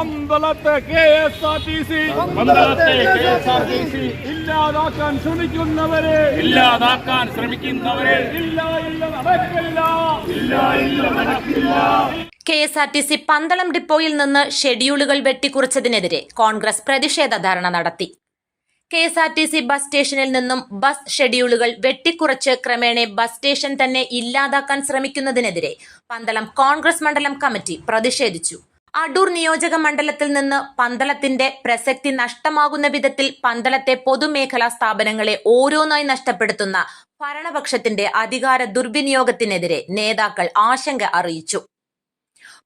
അമ്പലത്തെ K S R T C K S R T C ഇല്ലാതാക്കാൻ ശ്രമിക്കുന്നവരെ. ഇല്ലാതാക്കാൻ ശ്രമിക്കുന്നവരെ. ഇല്ല ഇല്ല നടക്കില്ല. ഇല്ല ഇല്ല നടക്കില്ല. K S R T C Pandalam ഡിപ്പോയിൽ നിന്ന് ഷെഡ്യൂളുകൾ വെട്ടിക്കുറിച്ചതിനെതിരെ കോൺഗ്രസ് പ്രതിഷേധ ധർണ നടത്തി. K S R T C bus സ്റ്റേഷനിൽ നിന്നും ബസ് ഷെഡ്യൂളുകൾ വെട്ടിക്കുറച്ച് ക്രമേണ ബസ് സ്റ്റേഷൻ തന്നെ ഇല്ലാതാക്കാൻ ശ്രമിക്കുന്നതിനെതിരെ പന്തളം കോൺഗ്രസ് മണ്ഡലം കമ്മിറ്റി പ്രതിഷേധിച്ചു. അടൂർ നിയോജക മണ്ഡലത്തിൽ നിന്ന് പന്തളത്തിന്റെ പ്രസക്തി നഷ്ടമാകുന്ന വിധത്തിൽ പന്തളത്തെ പൊതുമേഖലാ സ്ഥാപനങ്ങളെ ഓരോന്നായി നഷ്ടപ്പെടുത്തുന്ന ഭരണപക്ഷത്തിന്റെ അധികാര ദുർവിനിയോഗത്തിനെതിരെ നേതാക്കൾ ആശങ്ക അറിയിച്ചു.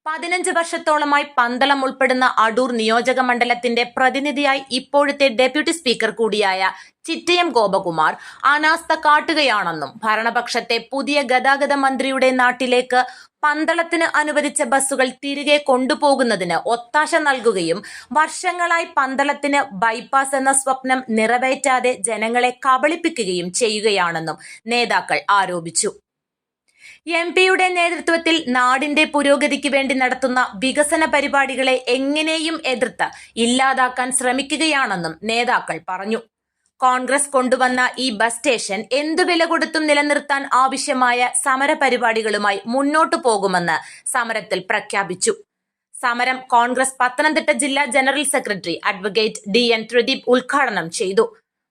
പതിനഞ്ച് വർഷത്തോളമായി പന്തളം ഉൾപ്പെടുന്ന അടൂർ നിയോജക മണ്ഡലത്തിന്റെ പ്രതിനിധിയായി ഇപ്പോഴത്തെ ഡെപ്യൂട്ടി സ്പീക്കർ കൂടിയായ ചിറ്റയം ഗോപകുമാർ അനാസ്ഥ കാട്ടുകയാണെന്നും ഭരണപക്ഷത്തെ പുതിയ ഗതാഗത മന്ത്രിയുടെ നാട്ടിലേക്ക് പന്തളത്തിന് അനുവദിച്ച ബസ്സുകൾ തിരികെ കൊണ്ടുപോകുന്നതിന് ഒത്താശ നൽകുകയും വർഷങ്ങളായി പന്തളത്തിന് ബൈപ്പാസ് എന്ന സ്വപ്നം നിറവേറ്റാതെ ജനങ്ങളെ കബളിപ്പിക്കുകയും ചെയ്യുകയാണെന്നും നേതാക്കൾ ആരോപിച്ചു. എം പിയുടെ നേതൃത്വത്തിൽ നാടിന്റെ പുരോഗതിക്ക് വേണ്ടി നടത്തുന്ന വികസന പരിപാടികളെ എങ്ങനെയും എതിർത്ത് ഇല്ലാതാക്കാൻ ശ്രമിക്കുകയാണെന്നും നേതാക്കൾ പറഞ്ഞു. കോൺഗ്രസ് കൊണ്ടുവന്ന ഈ ബസ് സ്റ്റേഷൻ എന്തു വില കൊടുത്തും നിലനിർത്താൻ ആവശ്യമായ സമര പരിപാടികളുമായി മുന്നോട്ടു പോകുമെന്ന് സമരത്തിൽ പ്രഖ്യാപിച്ചു. സമരം കോൺഗ്രസ് പത്തനംതിട്ട ജില്ലാ general secretary advocate D N Thrideep ഉദ്ഘാടനം ചെയ്തു.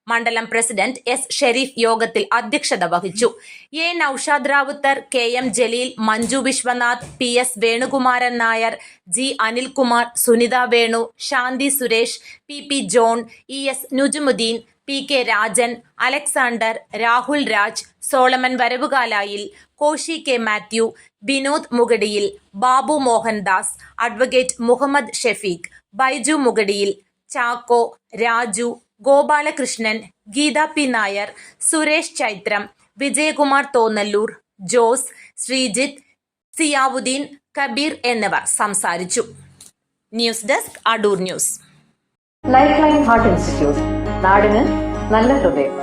മണ്ഡലം പ്രസിഡന്റ് എസ് ഷെരീഫ് യോഗത്തിൽ അധ്യക്ഷത വഹിച്ചു. A Naushad Rawther K M Jaleel Manju Viswanath P S Venukumaran Nair G Anilkumar Sunitha Venu Shanthi Suresh P P John E S Nujumuddin P K Rajan Alexander Rahul Raj Solomon Varavukalayil Koshy K Mathew Vinod Mugadiyil Babu Mohandas advocate Muhammad Shefeek Baiju Mugadiyil Chacko Raju Gopalakrishnan Geetha P Nair Suresh Chaithram Vijayakumar Thonnalloor Jose Sreejith Ziyauddin Kabeer എന്നിവർ സംസാരിച്ചു. News desk Adoor news. Life line heart institute നാടിന് നല്ല ഹൃദയം.